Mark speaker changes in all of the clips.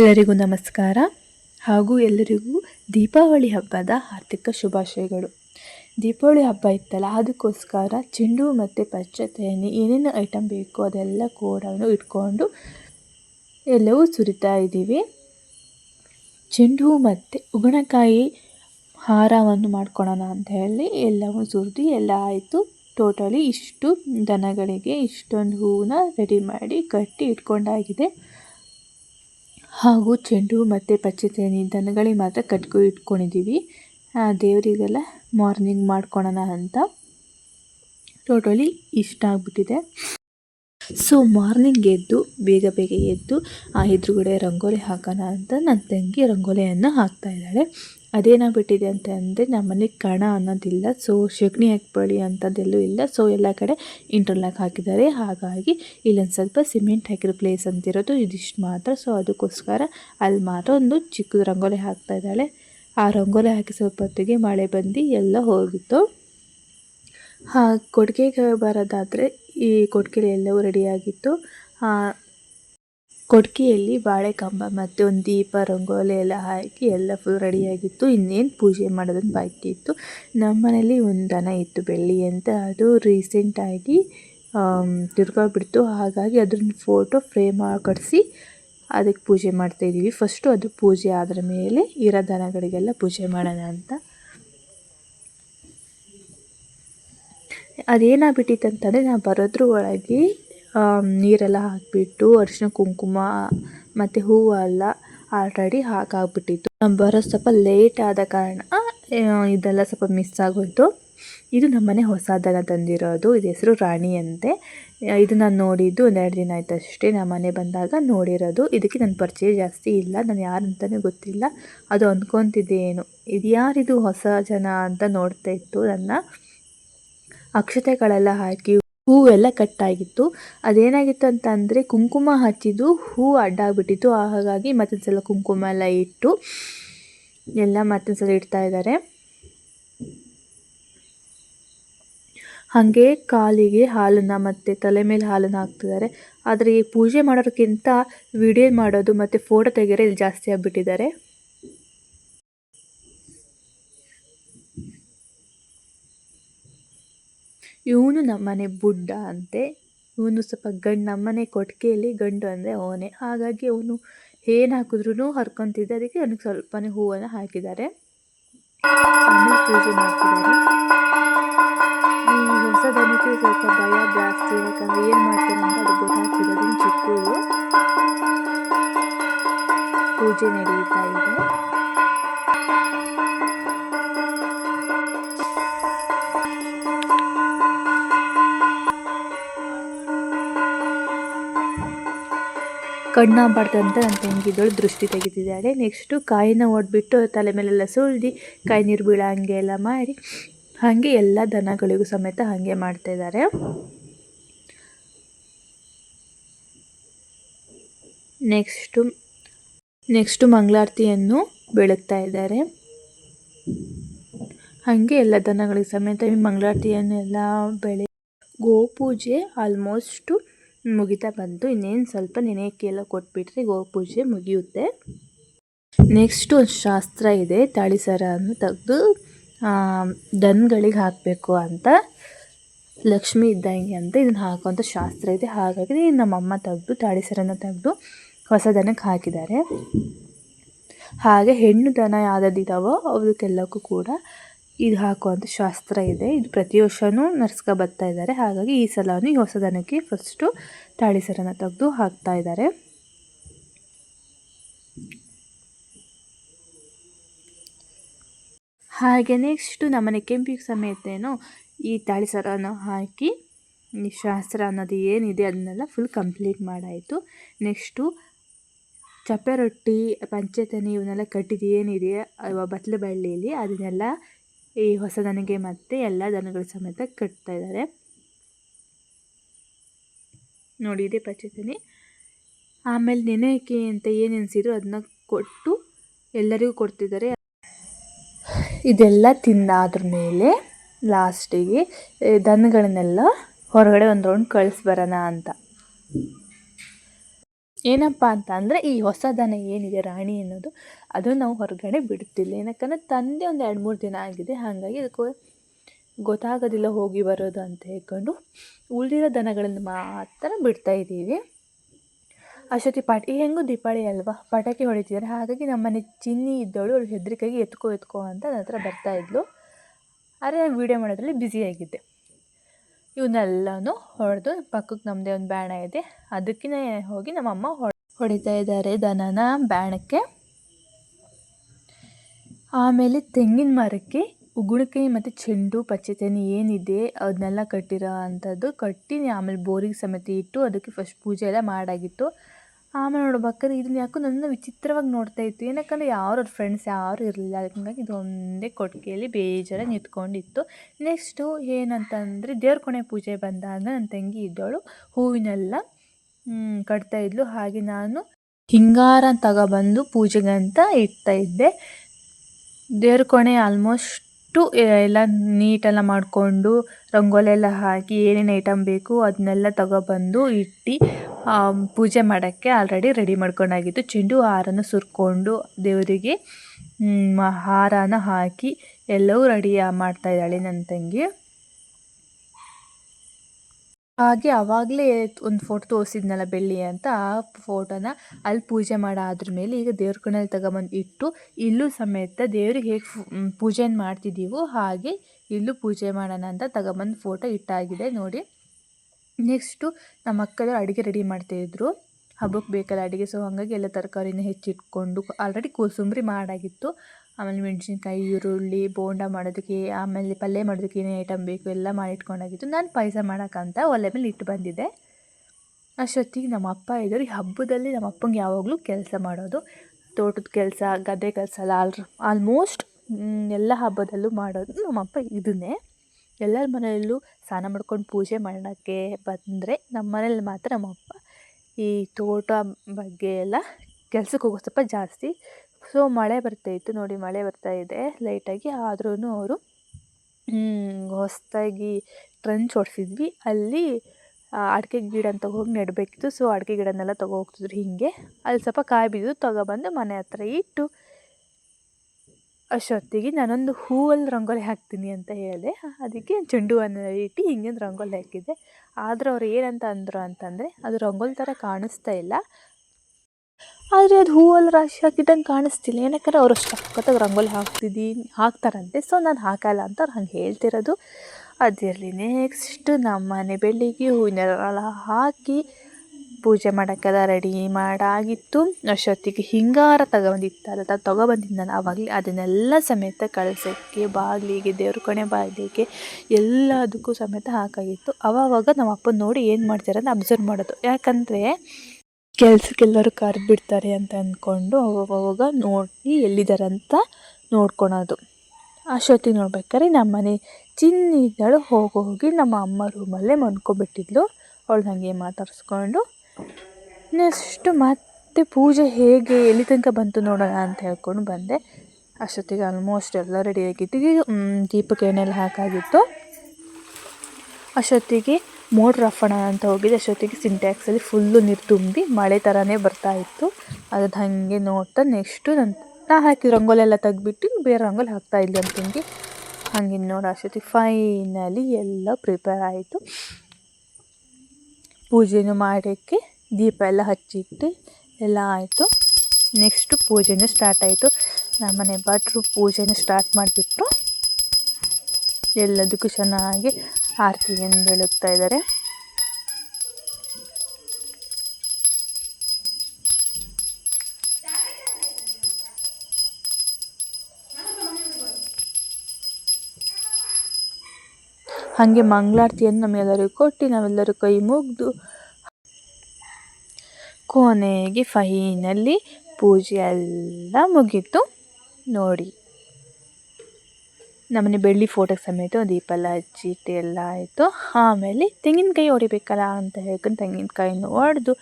Speaker 1: ಎಲ್ಲರಿಗೂ ನಮಸ್ಕಾರ. ಹಾಗೂ ಎಲ್ಲರಿಗೂ ದೀಪಾವಳಿ ಹಬ್ಬದ ಆರ್ಥಿಕ ಶುಭಾಶಯಗಳು. ದೀಪಾವಳಿ ಹಬ್ಬ ಇತ್ತಲ್ಲ, ಅದಕ್ಕೋಸ್ಕರ ಚೆಂಡು ಮತ್ತು ಪಚ್ಚತೆಯನ್ನು ಏನೇನು ಐಟಮ್ ಬೇಕು ಅದೆಲ್ಲ ಕೂಡ ಇಟ್ಕೊಂಡು ಎಲ್ಲವೂ ಸುರಿತಾ ಇದ್ದೀವಿ. ಚೆಂಡು ಮತ್ತು ಉಗಣಕಾಯಿ ಹಾರವನ್ನು ಮಾಡ್ಕೊಳ್ಳೋಣ ಅಂತ ಹೇಳಿ ಎಲ್ಲವೂ ಸುರಿದು ಎಲ್ಲ ಆಯಿತು. ಟೋಟಲಿ ಇಷ್ಟು ದನಗಳಿಗೆ ಇಷ್ಟೊಂದು ಹೂವನ್ನ ರೆಡಿ ಮಾಡಿ ಕಟ್ಟಿ ಇಟ್ಕೊಂಡಾಗಿದೆ. ಹಾಗೂ ಚೆಂಡು ಮತ್ತು ಪಚ್ಚೆ ದನಗಳಿಗೆ ಮಾತ್ರ ಕಟ್ಕೊ ಇಟ್ಕೊಂಡಿದ್ದೀವಿ ದೇವರಿಗೆಲ್ಲ ಮಾರ್ನಿಂಗ್ ಮಾಡ್ಕೊಳೋಣ ಅಂತ. ಟೋಟಲಿ ಇಷ್ಟ ಆಗಿಬಿಟ್ಟಿದೆ. ಸೊ ಮಾರ್ನಿಂಗ್ ಎದ್ದು, ಬೇಗ ಬೇಗ ಎದ್ದು, ಆ ಎದುರುಗಡೆ ರಂಗೋಲಿ ಹಾಕೋಣ ಅಂತ ನನ್ನ ತಂಗಿ ರಂಗೋಲಿಯನ್ನು ಹಾಕ್ತಾ ಇದ್ದಾಳೆ. ಅದೇನಾಗ್ಬಿಟ್ಟಿದೆ ಅಂತ ಅಂದರೆ ನಮ್ಮಲ್ಲಿ ಕಣ ಅನ್ನೋದಿಲ್ಲ ಸೊ ಶಗ್ನಿ ಹಾಕ್ಬೇಡಿ ಅಂಥದ್ದೆಲ್ಲೂ ಇಲ್ಲ. ಸೊ ಎಲ್ಲ ಕಡೆ ಇಂಟರ್ಲಾಕ್ ಹಾಕಿದ್ದಾರೆ. ಹಾಗಾಗಿ ಇಲ್ಲೊಂದು ಸ್ವಲ್ಪ ಸಿಮೆಂಟ್ ಹಾಕಿರೋ ಪ್ಲೇಸ್ ಅಂತಿರೋದು ಇದಿಷ್ಟು ಮಾತ್ರ. ಸೊ ಅದಕ್ಕೋಸ್ಕರ ಅಲ್ಲಿ ಮಾತ್ರ ಒಂದು ಚಿಕ್ಕದು ರಂಗೋಲಿ ಹಾಕ್ತಾ ಇದ್ದಾಳೆ. ಆ ರಂಗೋಲಿ ಹಾಕಿ ಸ್ವಲ್ಪ ಹೊತ್ತಿಗೆ ಮಳೆ ಬಂದು ಎಲ್ಲ ಹೋಗಿತ್ತು. ಹಾಗೆ ಕೊಡುಗೆಗೆ ಬರೋದಾದರೆ ಈ ಕೊಡುಗೆಲಿ ಎಲ್ಲವೂ ರೆಡಿಯಾಗಿತ್ತು ಕೊಡ್ಕಿಯಲ್ಲಿ ಬಾಳೆ ಕಂಬ ಮತ್ತು ಒಂದು ದೀಪ, ರಂಗೋಲಿ ಎಲ್ಲ ಹಾಕಿ ಎಲ್ಲ ಫುಲ್ ರೆಡಿಯಾಗಿತ್ತು ಇನ್ನೇನು ಪೂಜೆ ಮಾಡೋದನ್ನು ಬಾಕಿ ಇತ್ತು. ನಮ್ಮ ಮನೇಲಿ ಒಂದು ದನ ಇತ್ತು ಬೆಳ್ಳಿ ಅಂತ. ಅದು ರೀಸೆಂಟಾಗಿ ತಿರ್ಗೋಗ್ಬಿಡ್ತು ಹಾಗಾಗಿ ಅದ್ರನ್ನ ಫೋಟೋ ಫ್ರೇಮ್ ಕಟ್ಸಿ ಅದಕ್ಕೆ ಪೂಜೆ ಮಾಡ್ತಾಯಿದ್ದೀವಿ ಫಸ್ಟು ಅದು ಪೂಜೆ ಆದ್ರ ಮೇಲೆ ಇರೋ ದನಗಳಿಗೆಲ್ಲ ಪೂಜೆ ಮಾಡೋಣ ಅಂತ. ಅದೇನಾಗ್ಬಿಟ್ಟಿತ್ತಂತಂದರೆ ನಾವು ಬರೋದ್ರ ಒಳಗೆ ನೀರೆಲ್ಲ ಹಾಕಿಬಿಟ್ಟು ಅರಿಶಿನ ಕುಂಕುಮ, ಮತ್ತು ಹೂವು ಎಲ್ಲ ಆಲ್ರೆಡಿ ಹಾಕಾಗ್ಬಿಟ್ಟಿತ್ತು. ನಮ್ಮ ಬರೋದು ಸ್ವಲ್ಪ ಲೇಟ್ ಆದ ಕಾರಣ ಇದೆಲ್ಲ ಸ್ವಲ್ಪ ಮಿಸ್ ಆಗೋಯಿತು. ಇದು ನಮ್ಮನೆ ಹೊಸದನ್ನು ದನ ತಂದಿರೋದು, ಇದು ಹೆಸರು ರಾಣಿ ಅಂತೆ. ಇದು ನಾನು ನೋಡಿದ್ದು ಒಂದೆರಡು ದಿನ ಆಯ್ತು ಅಷ್ಟೇ ನಮ್ಮ ಮನೆ ಬಂದಾಗ ನೋಡಿರೋದು. ಇದಕ್ಕೆ ನನ್ನ ಪರಿಚಯ ಜಾಸ್ತಿ ಇಲ್ಲ, ನಾನು ಯಾರು ಅಂತಲೇ ಗೊತ್ತಿಲ್ಲ. ಅದು ಅಂದ್ಕೊತಿದ್ದೆ ಏನು ಇದು ಯಾರಿದು ಹೊಸ ಜನ ಅಂತ ನೋಡ್ತಾ ಇತ್ತು ನನ್ನ. ಅಕ್ಷತೆಗಳೆಲ್ಲ ಹಾಕಿ ಹೂವೆಲ್ಲ ಕಟ್ಟಾಗಿತ್ತು. ಅದೇನಾಗಿತ್ತು ಅಂತ ಅಂದರೆ ಕುಂಕುಮ ಹಚ್ಚಿದ್ದು ಹೂ ಅಡ್ಡಾಗ್ಬಿಟ್ಟಿತ್ತು. ಹಾಗಾಗಿ ಮತ್ತೊಂದು ಸಲ ಕುಂಕುಮ ಎಲ್ಲ ಇಟ್ಟು ಎಲ್ಲ ಮತ್ತೊಂದು ಸಲ ಇಡ್ತಾ ಇದ್ದಾರೆ ಹಾಗೆ ಕಾಲಿಗೆ ಹಾಲನ್ನು ಮತ್ತು ತಲೆ ಮೇಲೆ ಹಾಲನ್ನು ಹಾಕ್ತಿದ್ದಾರೆ ಆದರೆ ಈ ಪೂಜೆ ಮಾಡೋದಕ್ಕಿಂತ ವಿಡಿಯೋ ಮಾಡೋದು ಮತ್ತು ಫೋಟೋ ತೆಗೆಯೋರು ಇಲ್ಲಿ ಜಾಸ್ತಿ ಆಗಿಬಿಟ್ಟಿದ್ದಾರೆ. ಇವನು ನಮ್ಮನೆ ಬುಡ್ಡ ಅಂತೆ. ಇವನು ಸ್ವಲ್ಪ ಗಂಡು ನಮ್ಮನೆ ಕೊಟ್ಟಿಗೆಯಲ್ಲಿ ಗಂಡು ಅಂದರೆ ಅವನೇ. ಹಾಗಾಗಿ ಅವನು ಏನು ಹಾಕಿದ್ರು ಹರ್ಕೊತಿದ್ದೆ. ಅದಕ್ಕೆ ಅವನಿಗೆ ಸ್ವಲ್ಪನೇ ಹೂವನ್ನು ಹಾಕಿದ್ದಾರೆ. ಪೂಜೆ ಮಾಡ್ತಿದ್ದಾರೆ. ಸ್ವಲ್ಪ ಭಯ ಜಾಸ್ತಿ. ಯಾಕಂದರೆ ಏನು ಮಾಡ್ತೀನಿ ಅಂತ ಅದು ಗೊತ್ತಾಗ್ತಿದೆ ಅದನ್ನು ಚಿಕ್ಕ ಪೂಜೆ ನಡೆಯುತ್ತಾ ಇದೆ. ಕಣ್ಣಾಗಬಾರ್ದು ಅಂತ ನನ್ನ ತಂಗಿದಳು ದೃಷ್ಟಿ ತೆಗೆದಿದ್ದಾಳೆ ನೆಕ್ಸ್ಟು ಕಾಯಿನ ಒಡ್ಬಿಟ್ಟು ತಲೆ ಮೇಲೆಲ್ಲ ಸುಳ್ದು ಕಾಯಿ ನೀರು ಬೀಳ ಹಂಗೆ ಎಲ್ಲ ಮಾಡಿ ಹಾಗೆ ಎಲ್ಲ ದನಗಳಿಗೂ ಸಮೇತ ಹಾಗೆ ಮಾಡ್ತಾಯಿದ್ದಾರೆ ನೆಕ್ಸ್ಟು ನೆಕ್ಸ್ಟು ಮಂಗಳಾರತಿಯನ್ನು ಬೆಳಗ್ತಾ ಇದ್ದಾರೆ. ಹಾಗೆ ಎಲ್ಲ ದನಗಳಿಗೆ ಸಮೇತ ಮಂಗಳಾರತಿಯನ್ನು ಎಲ್ಲ ಬೆಳೆ, ಗೋಪೂಜೆ ಆಲ್ಮೋಸ್ಟು ಮುಗಿತಾ ಬಂತು. ಇನ್ನೇನು ಸ್ವಲ್ಪ ನೆನೆಯಕ್ಕೆಲ್ಲ ಕೊಟ್ಬಿಟ್ರೆ ಗೋಪೂಜೆ ಮುಗಿಯುತ್ತೆ. ನೆಕ್ಸ್ಟು ಒಂದು ಶಾಸ್ತ್ರ ಇದೆ. ತಾಳಿ ಸರವನ್ನು ತೆಗೆದು ದನ್ಗಳಿಗೆ ಹಾಕಬೇಕು ಅಂತ. ಲಕ್ಷ್ಮಿ ಇದ್ದಂಗೆ ಅಂತ ಇದನ್ನು ಹಾಕುವಂಥ ಶಾಸ್ತ್ರ ಇದೆ. ಹಾಗಾಗಿ ನಮ್ಮಮ್ಮ ತೆಗೆದು, ತಾಳಿ ಸರನ ತೆಗೆದು ಹೊಸ ದನಕ್ಕೆ ಹಾಕಿದ್ದಾರೆ. ಹಾಗೆ ಹೆಣ್ಣು ದನ ಯಾವುದಿದ್ದಾವೋ ಅವಕ್ಕೆಲ್ಲಕ್ಕೂ ಕೂಡ ಇದು ಹಾಕುವಂಥ ಶಾಸ್ತ್ರ ಇದೆ. ಇದು ಪ್ರತಿ ವರ್ಷವೂ ನಡ್ಸ್ಕೊ ಬರ್ತಾ ಇದ್ದಾರೆ. ಹಾಗಾಗಿ ಈ ಸಲವೂ ಈ ಹೊಸದನಕ್ಕೆ ಫಸ್ಟು ತಾಳಿ ಸರನ ತೆಗೆದು ಹಾಕ್ತಾ ಇದ್ದಾರೆ. ಹಾಗೆ ನೆಕ್ಸ್ಟು ನಮ್ಮನೆ ಕೆಂಪಿಗೆ ಸಮೇತೇನು ಈ ತಾಳಿ ಸರನ ಹಾಕಿ, ಈ ಶಾಸ್ತ್ರ ಅನ್ನೋದು ಏನಿದೆ ಅದನ್ನೆಲ್ಲ ಫುಲ್ ಕಂಪ್ಲೀಟ್ ಮಾಡಾಯಿತು. ನೆಕ್ಸ್ಟು ಚಪ್ಪೆ ರೊಟ್ಟಿ ಪಂಚತನಿ ಇವನ್ನೆಲ್ಲ ಕಟ್ಟಿದ್ದು ಏನಿದೆ ಬತ್ಲೆ ಬಳ್ಳಿಯಲ್ಲಿ ಅದನ್ನೆಲ್ಲ ಈ ಹೊಸ ದನಿಗೆ ಮತ್ತೆ ಎಲ್ಲ ದನಗಳ ಸಮೇತ ಕಟ್ತಾ ಇದ್ದಾರೆ. ನೋಡಿ ಇದೆ ಪಚ್ಚತನಿ ಆಮೇಲೆ ನೆನೆಯಕ್ಕೆ ಅಂತ ಏನು ನೆನೆಸಿದ್ರು ಅದನ್ನ ಕೊಟ್ಟು ಎಲ್ಲರಿಗೂ ಕೊಡ್ತಿದ್ದಾರೆ. ಇದೆಲ್ಲ ತಿಂದಾದ್ರ ಮೇಲೆ ಲಾಸ್ಟಿಗೆ ದನಗಳನ್ನೆಲ್ಲ ಹೊರಗಡೆ ಒಂದು ರೌಂಡ್ ಕಳಿಸ್ಬರೋಣ ಅಂತ. ಏನಪ್ಪ ಅಂತ ಅಂದರೆ ಈ ಹೊಸ ದನ ಏನಿದೆ ರಾಣಿ ಅನ್ನೋದು, ಅದು ನಾವು ಹೊರಗಡೆ ಬಿಡ್ತಿಲ್ಲ ಏನಕ್ಕಂದ್ರೆ ತಂದೆ ಒಂದು ಎರಡು ಮೂರು ದಿನ ಆಗಿದೆ, ಹಾಗಾಗಿ ಅದಕ್ಕೆ ಗೊತ್ತಾಗೋದಿಲ್ಲ ಹೋಗಿ ಬರೋದು ಅಂತ ಹೇಳ್ಕೊಂಡು ಉಳಿದಿರೋ ದನಗಳನ್ನು ಮಾತ್ರ ಬಿಡ್ತಾ ಇದ್ದೀವಿ. ಅಷ್ಟೊತ್ತಿ ಪಾಟಿ ಹೆಂಗೂ ದೀಪಾವಳಿ ಅಲ್ವಾ? ಪಟಾಕಿ ಹೊಡಿತಿದ್ದಾರೆ ಹಾಗಾಗಿ ನಮ್ಮನೆ ಚಿನ್ನಿ ಇದ್ದವಳು, ಅವಳು ಹೆದರಿಕೆಗೆ ಎತ್ಕೋ ಎತ್ಕೋ ಅಂತ ನನ್ನ ಹತ್ರ ಬರ್ತಾಯಿದ್ಲು ಆದರೆ ನಾನು ವೀಡಿಯೋ ಮಾಡೋದ್ರಲ್ಲಿ ಬ್ಯುಸಿಯಾಗಿದ್ದೆ ಇವನ್ನೆಲ್ಲನೂ ಹೊಡೆದು ಪಕ್ಕಕ್ಕೆ ನಮ್ಮದೇ ಒಂದು ಬ್ಯಾಣ ಇದೆ. ಅದಕ್ಕೇ ಹೋಗಿ ನಮ್ಮಮ್ಮ ಹೊಡಿತಾ ಇದ್ದಾರೆ ದನನ ಬ್ಯಾಣಕ್ಕೆ. ಆಮೇಲೆ ತೆಂಗಿನ ಮರಕ್ಕೆ ಉಗುಣಕಾಯಿ ಮತ್ತು ಚೆಂಡು ಪಚ್ಚೆ ಏನಿದೆ ಅದನ್ನೆಲ್ಲ ಕಟ್ಟಿರೋ ಅಂಥದ್ದು ಕಟ್ಟಿ ಆಮೇಲೆ ಬೋರಿಗೆ ಸಮೇತ ಇಟ್ಟು ಅದಕ್ಕೆ ಫಸ್ಟ್ ಪೂಜೆ ಎಲ್ಲ ಮಾಡಾಗಿತ್ತು. ಆಮೇಲೆ ನೋಡ್ಬೇಕಾದ್ರೆ ಇದನ್ನ ಯಾಕೋ ನನ್ನ ವಿಚಿತ್ರವಾಗಿ ನೋಡ್ತಾ ಇತ್ತು. ಏನಕ್ಕಂದ್ರೆ ಯಾರು ಅವ್ರ ಫ್ರೆಂಡ್ಸ್ ಯಾರು ಇರಲಿಲ್ಲ. ಹಂಗಾಗಿ ಇದೊಂದೇ ಕೊಟ್ಟಿಗೆಯಲ್ಲಿ ಬೇಜಾರಾಗಿ ನಿಂತ್ಕೊಂಡಿತ್ತು. ನೆಕ್ಸ್ಟು ಏನಂತಂದರೆ ದೇವ್ರ ಕೊನೆ ಪೂಜೆ ಬಂದಾಗ ನನ್ನ ತಂಗಿ ಇದ್ದವಳು ಹೂವಿನೆಲ್ಲ ಕಟ್ತಾಯಿದ್ಲು ಹಾಗೆ ನಾನು ಹಿಂಗಾರ ತಗೊಬಂದು ಪೂಜೆಗೆ ಅಂತ ಇಡ್ತಾಯಿದ್ದೆ ದೇವ್ರ ಕೊನೆ ಆಲ್ಮೋಸ್ಟು ಎಲ್ಲ ನೀಟೆಲ್ಲ ಮಾಡಿಕೊಂಡು ರಂಗೋಲಿ ಎಲ್ಲ ಹಾಕಿ ಏನೇನು ಐಟಮ್ ಬೇಕು ಅದನ್ನೆಲ್ಲ ತಗೊಬಂದು ಇಟ್ಟು ಪೂಜೆ ಮಾಡೋಕ್ಕೆ ಆಲ್ರೆಡಿ ರೆಡಿ ಮಾಡ್ಕೊಂಡಾಗಿತ್ತು ಚೆಂಡು ಹಾರನ ಸುರ್ಕೊಂಡು ದೇವರಿಗೆ ಹಾರನ ಹಾಕಿ ಎಲ್ಲವೂ ರೆಡಿ ಮಾಡ್ತಾಯಿದ್ದಾಳೆ ನನ್ನ ತಂಗಿ. ಹಾಗೆ ಆವಾಗಲೇ ಒಂದು ಫೋಟೋ ತೋರಿಸಿದ್ನಲ್ಲ ಬೆಳ್ಳಿ ಅಂತ, ಆ ಫೋಟೋನ ಅಲ್ಲಿ ಪೂಜೆ ಮಾಡಾದ್ರ ಮೇಲೆ ಈಗ ದೇವ್ರ ಕಣ್ಣಲ್ಲಿ ತಗೊಂಬಂದು ಇಟ್ಟು, ಇಲ್ಲೂ ಸಮೇತ ದೇವ್ರಿಗೆ ಹೇಗೆ ಪೂಜೆನ ಮಾಡ್ತಿದ್ದೀವೋ ಹಾಗೆ ಇಲ್ಲೂ ಪೂಜೆ ಮಾಡೋಣ ಅಂತ ತಗೊಂಬಂದು ಫೋಟೋ ಇಟ್ಟಾಗಿದೆ ನೋಡಿ. ನೆಕ್ಸ್ಟು ನಮ್ಮ ಅಕ್ಕದ ಅಡುಗೆ ರೆಡಿ ಮಾಡ್ತಾಯಿದ್ರು ಹಬ್ಬಕ್ಕೆ ಬೇಕಲ್ಲ ಅಡುಗೆ ಸೊ ಹಾಗಾಗಿ ಎಲ್ಲ ತರಕಾರಿನ ಹೆಚ್ಚಿಟ್ಕೊಂಡು ಆಲ್ರೆಡಿ ಕೋಸಂಬರಿ ಮಾಡಾಗಿತ್ತು. ಆಮೇಲೆ ಮೆಣಸಿನ್ಕಾಯಿ, ಈರುಳ್ಳಿ, ಬೋಂಡ ಮಾಡೋದಕ್ಕೆ, ಆಮೇಲೆ ಪಲ್ಯ ಮಾಡೋದಕ್ಕೆ ಏನೇನು ಐಟಮ್ ಬೇಕು ಎಲ್ಲ ಮಾಡಿಟ್ಕೊಂಡಾಗಿತ್ತು ನಾನು ಪಾಯಸ ಮಾಡೋಕ್ಕಂತ ಒಲೆ ಮೇಲೆ ಇಟ್ಟು ಬಂದಿದ್ದೆ. ಅಷ್ಟೊತ್ತಿಗೆ ನಮ್ಮ ಅಪ್ಪ ಇದ್ದರು. ಈ ಹಬ್ಬದಲ್ಲಿ ನಮ್ಮ ಅಪ್ಪಂಗೆ ಯಾವಾಗಲೂ ಕೆಲಸ ಮಾಡೋದು. ತೋಟದ ಕೆಲಸ, ಗದ್ದೆ ಕೆಲಸ ಎಲ್ಲ ಆಲ್ ಆಲ್ಮೋಸ್ಟ್ ಎಲ್ಲ ಹಬ್ಬದಲ್ಲೂ ಮಾಡೋದು. ನಮ್ಮ ಅಪ್ಪ ಇದನ್ನೇ. ಎಲ್ಲರ ಮನೆಯಲ್ಲೂ ಸ್ನಾನ ಮಾಡ್ಕೊಂಡು ಪೂಜೆ ಮಾಡೋಕ್ಕೆ ಬಂದರೆ ನಮ್ಮ ಮನೇಲಿ ಮಾತ್ರ ನಮ್ಮಪ್ಪ ಈ ತೋಟ ಬಗ್ಗೆ ಎಲ್ಲ ಕೆಲಸಕ್ಕೆ ಹೋಗೋ ಸ್ವಲ್ಪ ಜಾಸ್ತಿ. ಸೊ ಮಳೆ ಬರ್ತಾಯಿತ್ತು ನೋಡಿ, ಮಳೆ ಬರ್ತಾ ಇದೆ ಲೈಟಾಗಿ. ಆದ್ರೂ ಅವರು ಹೊಸದಾಗಿ ಟ್ರಂಚ್ ಹೊಡ್ಸಿದ್ವಿ ಅಲ್ಲಿ ಅಡಿಕೆ ಗಿಡ ಅಂತ ಹೋಗಿ ನೆಡಬೇಕಿತ್ತು. ಸೊ ಅಡಿಕೆ ಗಿಡನೆಲ್ಲ ತಗೋ ಹೋಗ್ತಿದ್ರು ಹೀಗೆ. ಅಲ್ಲಿ ಸ್ವಲ್ಪ ಕಾಯಿ ಬಿದ್ದು ತಗೊಬಂದು ಮನೆ ಹತ್ರ ಇಟ್ಟು, ಅಷ್ಟೊತ್ತಿಗೆ ನಾನೊಂದು ಹೂವಲ್ಲಿ ರಂಗೋಲಿ ಹಾಕ್ತೀನಿ ಅಂತ ಹೇಳಿದೆ. ಅದಕ್ಕೆ ಚೆಂಡು ಹೂವನ್ನು ಇಟ್ಟು ಹಿಂಗೆ ರಂಗೋಲಿ ಹಾಕಿದ್ದೆ. ಆದ್ರೆ ಅವ್ರು ಏನಂತ ಅಂದರು ಅಂತಂದರೆ, ಅದು ರಂಗೋಲಿ ಥರ ಕಾಣಿಸ್ತಾ ಇಲ್ಲ. ಆದರೆ ಅದು ಹೂವಲ್ಲಿ ರಾಶಿ ಹಾಕಿದ್ದಂಗೆ ಕಾಣಿಸ್ತಿಲ್ಲ. ಏನಕ್ಕಂದ್ರೆ ಅವರು ಅಷ್ಟು ಸಖತ್ತಾಗಿ ರಂಗೋಲಿ ಹಾಕ್ತಿದ್ದೀನಿ ಹಾಕ್ತಾರಂತೆ. ಸೊ ನಾನು ಹಾಕಲ್ಲ ಅಂತ ಅವ್ರು ಹಂಗೆ ಹೇಳ್ತಿರೋದು. ಅದಿರಲಿ ನೆಕ್ಸ್ಟ್ ನಮ್ಮ ಮನೆ ಬೆಳ್ಳಿಗೆ ಹೂವಿನ ಹಾಕಿ ಪೂಜೆ ಮಾಡೋಕ್ಕೆಲ್ಲ ರೆಡಿ ಮಾಡಾಗಿತ್ತು. ಅಷ್ಟೊತ್ತಿಗೆ ಹಿಂಗಾರ ತಗೊಬಂದಿತ್ತಲ್ಲ ತಗೊಬಂದಿದ್ದು ನಾನು ಆವಾಗಲೇ ಅದನ್ನೆಲ್ಲ ಸಮೇತ ಕಳಸಕ್ಕೆ, ಬಾಗಿಲಿಗೆ, ದೇವ್ರ ಕೊನೆ ಬಾಗಿಲಿಗೆ ಎಲ್ಲದಕ್ಕೂ ಸಮೇತ ಹಾಕಾಗಿತ್ತು. ಅವಾಗ ನಮ್ಮ ಅಪ್ಪನ ನೋಡಿ ಏನು ಮಾಡ್ತಾರೆ ಅಂತ ಅಬ್ಸರ್ವ್ ಮಾಡೋದು. ಯಾಕಂದರೆ ಕೆಲ್ಸಕ್ಕೆಲ್ಲರೂ ಬಿಡ್ತಾರೆ ಅಂತ ಅಂದ್ಕೊಂಡು ಅವಾಗ ನೋಡಿ ಎಲ್ಲಿದ್ದಾರೆ ಅಂತ ನೋಡ್ಕೊಳೋದು. ಅಷ್ಟೊತ್ತಿಗೆ ನೋಡ್ಬೇಕಾದ್ರೆ ನಮ್ಮ ಮನೆ ಚಿನ್ನಿ ಹೋಗೋಗಿ ಹೋಗಿ ಹೋಗಿ ನಮ್ಮ ಅಮ್ಮ ರೂಮಲ್ಲೇ ಮಲ್ಕೊಬಿಟ್ಟಿದ್ಲು. ಅವಳು ನನಗೆ ಮಾತಾಡಿಸ್ಕೊಂಡು, ನೆಕ್ಸ್ಟು ಮತ್ತೆ ಪೂಜೆ ಹೇಗೆ, ಎಲ್ಲಿ ತನಕ ಬಂತು ನೋಡೋಣ ಅಂತ ಹೇಳ್ಕೊಂಡು ಬಂದೆ. ಅಷ್ಟೊತ್ತಿಗೆ ಆಲ್ಮೋಸ್ಟ್ ಎಲ್ಲ ರೆಡಿ ಆಗಿತ್ತು. ದೀಪಕ್ಕೆ ಏನೆಲ್ಲ ಹಾಕಾಗಿತ್ತು. ಅಷ್ಟೊತ್ತಿಗೆ ಮೋಟ್ರ್ ಆಫ್ ಅಂತ ಹೋಗಿದ್ದೆ ಅಷ್ಟೊತ್ತಿಗೆ ಸಿಂಟ್ಯಾಕ್ಸಲ್ಲಿ ಫುಲ್ಲು ನೀರು ತುಂಬಿ ಮಳೆ ಥರನೇ ಬರ್ತಾಯಿತ್ತು ಅದು ಹಾಗೆ ನೋಡ್ತಾ ನೆಕ್ಸ್ಟು ನನ್ನ ನಾ ಹಾಕಿದ ರಂಗೋಲಿ ಎಲ್ಲ ಬೇರೆ ರಂಗೋಲಿ ಹಾಕ್ತಾ ಇದ್ದೆ ಅಂತಂದು ಹಂಗೆ ನೋಡಿ ಅಷ್ಟೊತ್ತಿಗೆ ಫೈನಲಿ ಎಲ್ಲ ಪ್ರಿಪೇರ್ ಆಯಿತು. ಪೂಜೆನೂ ಮಾಡೋಕ್ಕೆ ದೀಪ ಎಲ್ಲ ಹಚ್ಚಿಟ್ಟು ಎಲ್ಲ ಆಯಿತು. ನೆಕ್ಸ್ಟು ಪೂಜೆನೂ ಸ್ಟಾರ್ಟ್ ಆಯಿತು. ನಮ್ಮನೆ ಭಟ್ರು ಪೂಜೆನೂ ಸ್ಟಾರ್ಟ್ ಮಾಡಿಬಿಟ್ಟು ಎಲ್ಲದಕ್ಕೂ ಚೆನ್ನಾಗಿ ಆರತಿಯನ್ನು ಬೆಳಗ್ತಾ ಇದ್ದಾರೆ? ಹಾಗೆ ಮಂಗಳಾರತಿಯನ್ನು ನಮ್ಮೆಲ್ಲರಿಗೂ ಕೊಟ್ಟು ನಾವೆಲ್ಲರೂ ಕೈ ಮುಗಿದು ಕೊನೆಗೆ ಫೈನಲ್ಲಿ ಪೂಜೆ ಎಲ್ಲ ಮುಗೀತು. ನೋಡಿ. ನಮ್ಮನೆ ಬೆಳ್ಳಿ ಫೋಟೋಗೆ ಸಮೇತ ದೀಪ ಎಲ್ಲ ಹಚ್ಚಿಟ್ಟು ಎಲ್ಲ ಆಯಿತು. ಆಮೇಲೆ ತೆಂಗಿನಕಾಯಿ ಹೊಡಿಬೇಕಲ್ಲ ಅಂತ ಹೇಳ್ಕೊಂಡು ತೆಂಗಿನಕಾಯಿನ ಹೊಡೆದು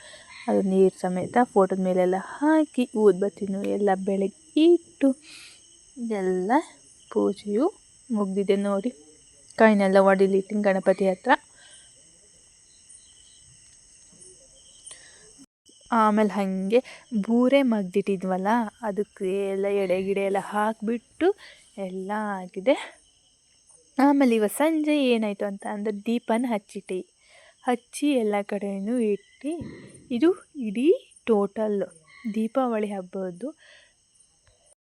Speaker 1: ಅದು ನೀರು ಸಮೇತ ಫೋಟೋದ ಮೇಲೆಲ್ಲ ಹಾಕಿ ಊದ್ಬತ್ತಿನೂ ಎಲ್ಲ ಬೆಳಗ್ಗೆ ಇಟ್ಟು ಎಲ್ಲ ಪೂಜೆಯು ಮುಗಿದಿದೆ ನೋಡಿ. ಕಾಯಿನೆಲ್ಲ ಒಡಿಲಿಟ್ಟಿನ ಗಣಪತಿ ಹತ್ರ. ಆಮೇಲೆ ಹಾಗೆ ಬೂರೆ ಮಗ್ದಿಟ್ಟಿದ್ವಲ್ಲ, ಅದಕ್ಕೆ ಎಲ್ಲ ಎಡೆ ಗಿಡೆ ಎಲ್ಲ ಹಾಕಿಬಿಟ್ಟು ಎಲ್ಲ ಆಗಿದೆ. ಆಮೇಲೆ ಇವತ್ತು ಸಂಜೆ ಏನಾಯಿತು ಅಂತ ಅಂದರೆ ದೀಪನ ಹಚ್ಚಿಟ್ಟಿ ಹಚ್ಚಿ ಎಲ್ಲ ಕಡೆಯೂ ಇಟ್ಟು ಇದು ಇಡೀ ಟೋಟಲ್ ದೀಪಾವಳಿ ಹಬ್ಬದ್ದು.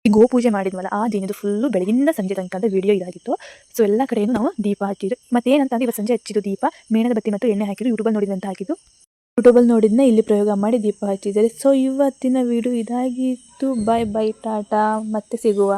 Speaker 1: ಗೋಪೂಜೆ ಮಾಡಿದ್ವಲ್ಲ, ಆ ದಿನದ ಫುಲ್ಲು ಬೆಳಗಿಂದ ಸಂಜೆ ತನಕ ಅಂತ ವಿಡಿಯೋ ಇದಾಗಿತ್ತು. ಸೊ ಎಲ್ಲ ಕಡೆಯೂ ನಾವು ದೀಪ ಹಚ್ಚಿದ್ರು ಮತ್ತೆ ಏನಂತಂದ್ರೆ ಇವತ್ತು ಸಂಜೆ ಹಚ್ಚಿದ್ದು ದೀಪ, ಮೇಣದ ಬತ್ತಿ ಮತ್ತು ಎಣ್ಣೆ ಹಾಕಿದ್ರು ಯೂಟ್ಯೂಬಲ್ಲಿ ನೋಡಿದಂತ ಹಾಕಿದ್ದು ಯೂಟ್ಯೂಬಲ್ಲಿ ನೋಡಿದ್ನ, ಇಲ್ಲಿ ಪ್ರಯೋಗ ಮಾಡಿ ದೀಪ ಹಚ್ಚಿದ್ದಾರೆ. ಸೊ ಇವತ್ತಿನ ವಿಡಿಯೋ ಇದಾಗಿತ್ತು. Bye bye tata. ಮತ್ತೆ ಸಿಗುವ.